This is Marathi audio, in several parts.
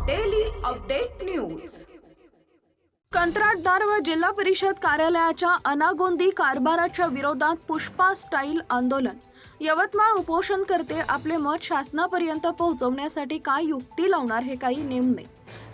अपडेट न्यूज कंत्राटदार व जिल्हा परिषद कार्यालयाच्या अनागोंदी कारभाराच्या विरोधात पुष्पा स्टाईल आंदोलन. यवतमाळ उपोषण करते आपले मत शासनापर्यंत पोहोचवण्यासाठी काय युक्ती लावणार हे काही नेम नाही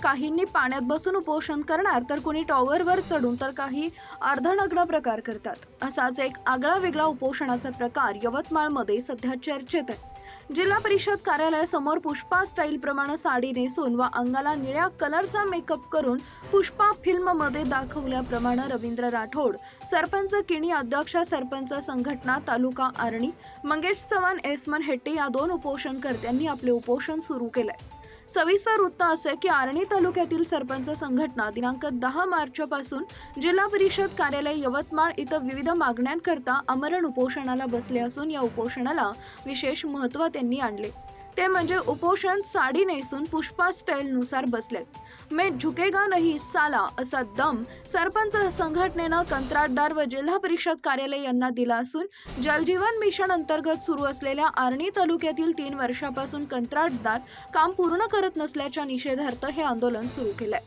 काहींनी पाण्यात बसून उपोषण करणार तर कोणी टॉवरवर चढून तर काही अर्धनग्न प्रकार करतात. असाच एक आगळा वेगळा उपोषणाचा प्रकार यवतमाळमध्ये सध्या चर्चेत आहे. जिल्हा परिषद कार्यालयासमोर पुष्पा स्टाईल प्रमाणे साडी नेसून व अंगाला निळ्या कलरचा मेकअप करून पुष्पा फिल्ममध्ये दाखवल्याप्रमाणे रवींद्र राठोड सरपंच किणी अध्यक्ष सरपंच संघटना तालुका आर्णी मंगेश चव्हाण एसमन हेट्टे या दोन उपोषणकर्त्यांनी आपले उपोषण सुरू केलंय. सविस्तर वृत्त असे की आर्णी तालुक्यातील सरपंच संघटना दिनांक दहा मार्चपासून जिल्हा परिषद कार्यालय यवतमाळ इथं विविध मागण्यांकरता आमरण उपोषणाला बसले असून या उपोषणाला विशेष महत्त्व त्यांनी आणले. ते म्हणजे उपोषण साडी नेसून पुष्पा स्टाईलनुसार बसलेत. मैं झुकेगा नाही साला असा दम सरपंच संघटनेनं कंत्राटदार व जिल्हा परिषद कार्यालय यांना दिला असून जलजीवन मिशन अंतर्गत सुरू असलेल्या आर्णी तालुक्यातील तीन वर्षापासून कंत्राटदार काम पूर्ण करत नसल्याच्या निषेधार्थ हे आंदोलन सुरू केलंय.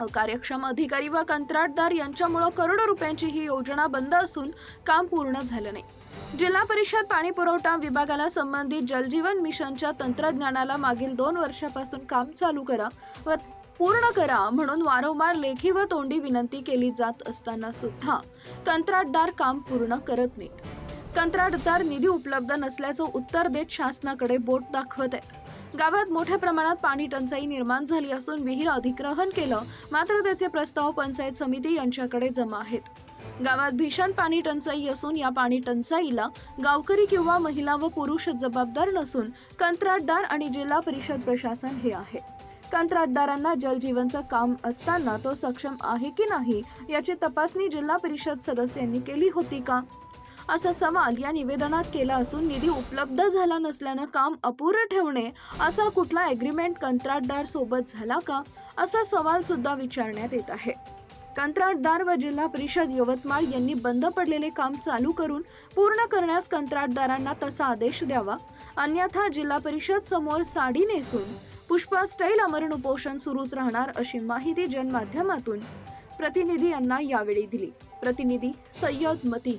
अकार्यक्षम अधिकारी व कंत्राटदार यांच्यामुळे करोडो रुपयांची ही योजना बंद असून काम पूर्ण झालं नाही. जिल्हा परिषद पाणी पुरवठा विभागाला संबंधित जलजीवन मिशनच्या तंत्रज्ञानाला मागील दोन वर्षापासून काम चालू करा व पूर्ण करा म्हणून वारंवार लेखी व तोंडी विनंती केली जात असताना सुद्धा कंत्राटदार काम पूर्ण करत नाहीत. कंत्राटदार निधी उपलब्ध नसल्याचं उत्तर देत शासनाकडे बोट दाखवत आहे. गावात मोठ्या प्रमाणात पाणी टंचाई निर्माण झाली असून विहीर अधिग्रहण केलं. मात्र त्याचे प्रस्ताव पंचायत समिती यांच्याकडे जमा आहेत. गावात भीषण पाणी टंचाई असून या पाणी टंचाईला गावकरी किंवा महिला व पुरुष जबाबदार नसून कंत्राटदार आणि जिल्हा परिषद प्रशासन हे आहे. कंत्राटदारांना जलजीवनचं काम असताना तो सक्षम आहे की नाही याची तपासणी जिल्हा परिषद सदस्यांनी केली होती का? असा सवाल या निवेदनात केला असून निधी उपलब्ध झाला नसल्यानं काम अपुरं ठेवणे असा कुठला ॲग्रीमेंट कंत्राटदार सोबत झाला का? असा सवाल सुद्धा विचारण्यात येत आहे. कंत्राटदार व जिल्हा परिषद यवतमाळ यांनी बंद पडलेले काम चालू करून पूर्ण करण्यास कंत्राटदारांना तसा आदेश द्यावा. अन्यथा जिल्हा परिषद समोर साडी नेसून पुष्पा स्टाईल अमरण उपोषण सुरूच राहणार अशी माहिती जनमाध्यमातून प्रतिनिधी यांना यावेळी दिली. प्रतिनिधी सय्यद मती.